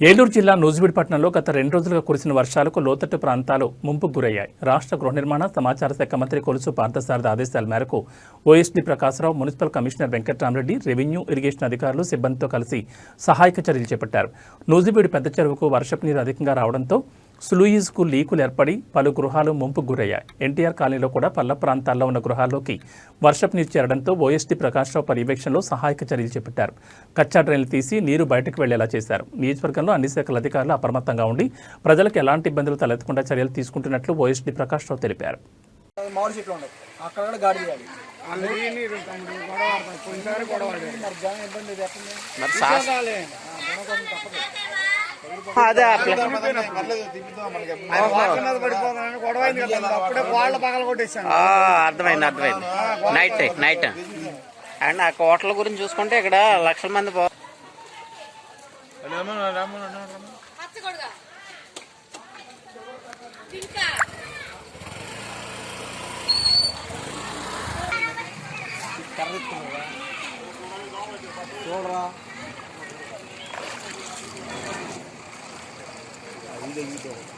ఏలూరు జిల్లా నూజివీడ్పట్నంలో గత రెండు రోజులుగా కురిసిన వర్షాలకు లోతట్టు ప్రాంతాలు ముంపుకు గురయ్యాయి. రాష్ట్ర గృహ నిర్మాణ సమాచార శాఖ మంత్రి కొలుసు పార్థసారథి ఆదేశాల మేరకు OSD Prakasarao municipal commissioner Venkatramireddy revenue irrigation అధికారులు సిబ్బందితో కలిసి సహాయక చర్యలు చేపట్టారు. నూజివీడు పెద్ద చెరువుకు వర్షపు నీరు అధికంగా రావడంతో సులూయిజ్కు లీకులు ఏర్పడి పలు గృహాలు ముంపుకు గురయ్యాయి. ఎన్టీఆర్ కాలనీలో కూడా పల్ల ప్రాంతాల్లో ఉన్న గృహాల్లోకి వర్షపు నీరు చేరడంతో ఓఎస్డీ ప్రకాశ్రావు పర్యవేక్షణలో సహాయక చర్యలు చేపట్టారు. కచ్చా డ్రైన్లు తీసి నీరు బయటకు వెళ్ళేలా చేశారు. నియోజకవర్గంలో అన్ని శాఖల అధికారులు అప్రమత్తంగా ఉండి ప్రజలకు ఎలాంటి ఇబ్బందులు తలెత్తకుండా చర్యలు తీసుకుంటున్నట్లు ఓఎస్డీ ప్రకాశ్రావు తెలిపారు. మామిడి చెట్లు ఉండవు అక్కడ కూడా గాడి చేయాలి. మరి ఇబ్బంది? అదే అర్థమైంది అర్థమైంది. నైట్ నైట్ అండ్ ఆ కోటల గురించి చూసుకుంటే ఇక్కడ లక్షల మంది పో they you doing?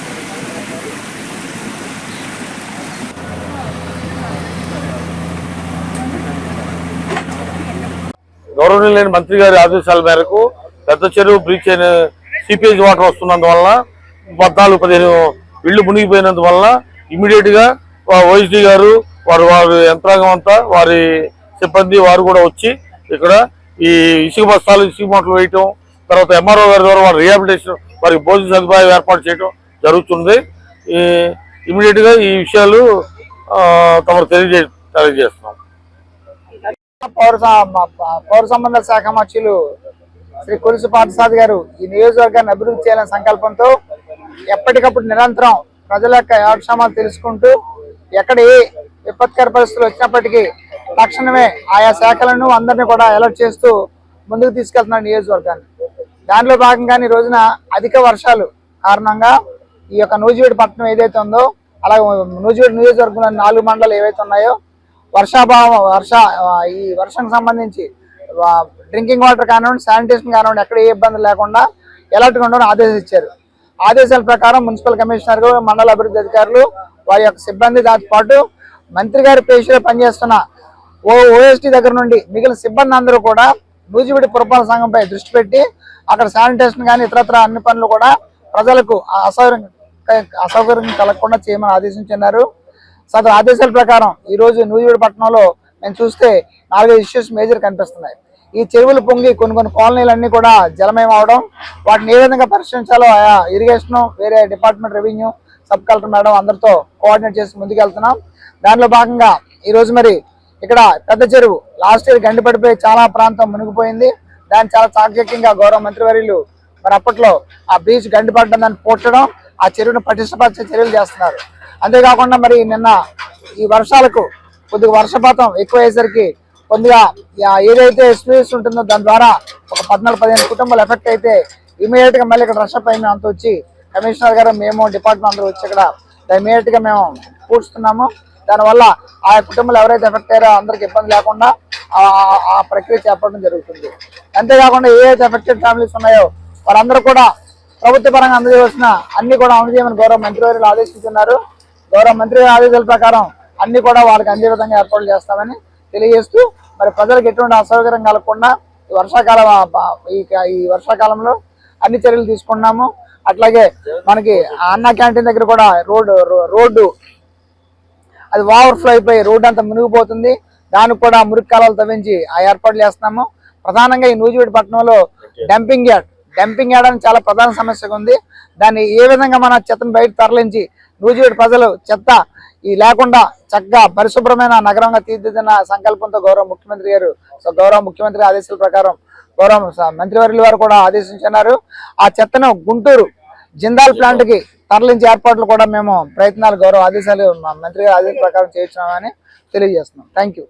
గౌరవనీయులైన మంత్రి గారి ఆదేశాల మేరకు పెద్ద చెరువు బ్రిడ్జ్ అయిన సీపేజ్ వాటర్ వస్తున్నందువల్ల పద్నాలుగు పదిహేను ఇళ్ళు మునిగిపోయినందువల్ల ఇమీడియట్గా ఓఎస్డీ గారు వారు వారి యంత్రాంగం అంతా వారి సిబ్బంది వారు కూడా వచ్చి ఇక్కడ ఈ ఇసుక బస్తాలు ఇసుక మూటలు వేయటం తర్వాత ఎంఆర్ఓ గారి ద్వారా వారి రిహాబిలిటేషన్ వారికి భోజన సదుపాయం ఏర్పాటు చేయడం జరుగుతుంది. ఇమీడియట్గా ఈ విషయాలు తమకు తెలియజే తెలియజేస్తున్నాం. పౌర పౌర సంబంధ శాఖ మంత్రులు శ్రీ కొలుసు పార్థసాద్ గారు ఈ నియోజకవర్గాన్ని అభివృద్ధి చేయాలనే సంకల్పంతో ఎప్పటికప్పుడు నిరంతరం ప్రజల యొక్క యోగక్షేమాలు తెలుసుకుంటూ ఎక్కడ ఏ విపత్కర పరిస్థితులు వచ్చినప్పటికీ తక్షణమే ఆయా శాఖలను అందరినీ కూడా అలర్ట్ చేస్తూ ముందుకు తీసుకెళ్తున్నారు నియోజకవర్గాన్ని. దానిలో భాగంగానే ఈ రోజున అధిక వర్షాలు కారణంగా ఈ యొక్క నూజివీడు పట్టణం ఏదైతే ఉందో అలాగే నూజివీడు నియోజకవర్గంలో నాలుగు మండలాలు ఏవైతే ఉన్నాయో వర్షాభావం వర్ష ఈ వర్షం సంబంధించి డ్రింకింగ్ వాటర్ కానివ్వండి శానిటేషన్ కానివ్వండి ఎక్కడ ఏ ఇబ్బంది లేకుండా ఎలర్ట్గా ఉండడం ఆదేశించారు ఆదేశాల ప్రకారం మున్సిపల్ కమిషనర్ మండల అభివృద్ధి అధికారులు వారి యొక్క సిబ్బంది దాంతో పాటు మంత్రి గారి పేషలో పనిచేస్తున్న ఓ ఓఎస్టీ దగ్గర నుండి మిగిలిన సిబ్బంది అందరూ కూడా నూజివీడి పురపాలక సంఘంపై దృష్టి పెట్టి అక్కడ శానిటేషన్ కానీ ఇతరత్ర అన్ని పనులు కూడా ప్రజలకు అసౌకర్యం అసౌకర్యం కలగకుండా చేయమని ఆదేశించున్నారు సదరు ఆదేశాల ప్రకారం ఈ రోజు నూజివీడు పట్టణంలో మేము చూస్తే నాలుగైదు ఇష్యూస్ మేజర్ కనిపిస్తున్నాయి. ఈ చెరువులు పొంగి కొన్ని కొన్ని కాలనీలన్నీ కూడా జలమయం అవడం వాటిని ఏ విధంగా పరిష్కరించాలో ఆయా ఇరిగేషన్ వేరే department revenue sub collector madam అందరితో కోఆర్డినేట్ చేసి ముందుకెళ్తున్నాం. దానిలో భాగంగా ఈ రోజు మరి ఇక్కడ పెద్ద చెరువు లాస్ట్ ఇయర్ గండిపడిపోయి చాలా ప్రాంతం మునిగిపోయింది. దాన్ని చాలా చాకచక్యంగా గౌరవ మంత్రివర్యులు మరి అప్పట్లో ఆ బీచ్ గండిపడడం దాన్ని పూడ్చడం ఆ చెరువును పటిష్టపరిచే చర్యలు చేస్తున్నారు. అంతేకాకుండా మరి నిన్న ఈ వర్షాలకు కొద్దిగా వర్షపాతం ఎక్కువయ్యేసరికి కొద్దిగా ఏదైతే స్పేస్ ఉంటుందో దాని ద్వారా ఒక పద్నాలుగు పదిహేను కుటుంబాలు ఎఫెక్ట్ అయితే ఇమీడియట్గా మళ్ళీ ఇక్కడ రషప్ అయింది. అంత వచ్చి కమిషనర్ గారు మేము డిపార్ట్మెంట్ అందరూ వచ్చి ఇక్కడ ఇమీడియట్గా మేము పూడ్చుతున్నాము. దానివల్ల ఆ కుటుంబాలు ఎవరైతే ఎఫెక్ట్ అయ్యారో అందరికి ఇబ్బంది లేకుండా ఆ- ప్రక్రియ చేపట్టడం జరుగుతుంది. అంతేకాకుండా ఏ ఎఫెక్టెడ్ ఫ్యామిలీస్ ఉన్నాయో వారందరూ కూడా ప్రభుత్వ పరంగా అందజేయవలసిన అన్ని కూడా అమలు చేయమని గౌరవ మంత్రివర్యులు ఆదేశించున్నారు గౌరవ మంత్రి ఆదేశాల ప్రకారం అన్ని కూడా వాళ్ళకి అందే విధంగా ఏర్పాట్లు చేస్తామని తెలియజేస్తూ మరి ప్రజలకు ఎటువంటి అసౌకర్యం కలగకుండా ఈ వర్షాకాలం ఈ వర్షాకాలంలో అన్ని చర్యలు తీసుకున్నాము అట్లాగే మనకి అన్న క్యాంటీన్ దగ్గర కూడా రోడ్డు రోడ్డు అది ఓవర్ఫ్లో అయిపోయి రోడ్డు అంతా మునిగిపోతుంది. దానికి కూడా మురికి కాలాలు తవ్వించి ఆ ఏర్పాట్లు చేస్తున్నాము. ప్రధానంగా ఈ నూజివీడి పట్టణంలో డంపింగ్ యార్డ్ డంపింగ్ యార్డ్ చాలా ప్రధాన సమస్యగా ఉంది. దాన్ని ఏ విధంగా మన చెత్తను బయట తరలించి నూజివీడి ప్రజలు చెత్త ఈ లేకుండా చక్కగా పరిశుభ్రమైన నగరంగా తీర్చిదిద్దిన సంకల్పంతో గౌరవ ముఖ్యమంత్రి గారు సో గౌరవ ముఖ్యమంత్రి ఆదేశాల ప్రకారం గౌరవ స- మంత్రివర్యుల వారు కూడా ఆదేశించున్నారు. ఆ చెత్తను గుంటూరు జిందాల్ ప్లాంట్కి తరలించే ఏర్పాట్లు కూడా మేము ప్రయత్నాలు గౌరవ ఆదేశాలు మంత్రి గారి ఆదేశాల ప్రకారం చేయించామని తెలియజేస్తున్నాం. Thank you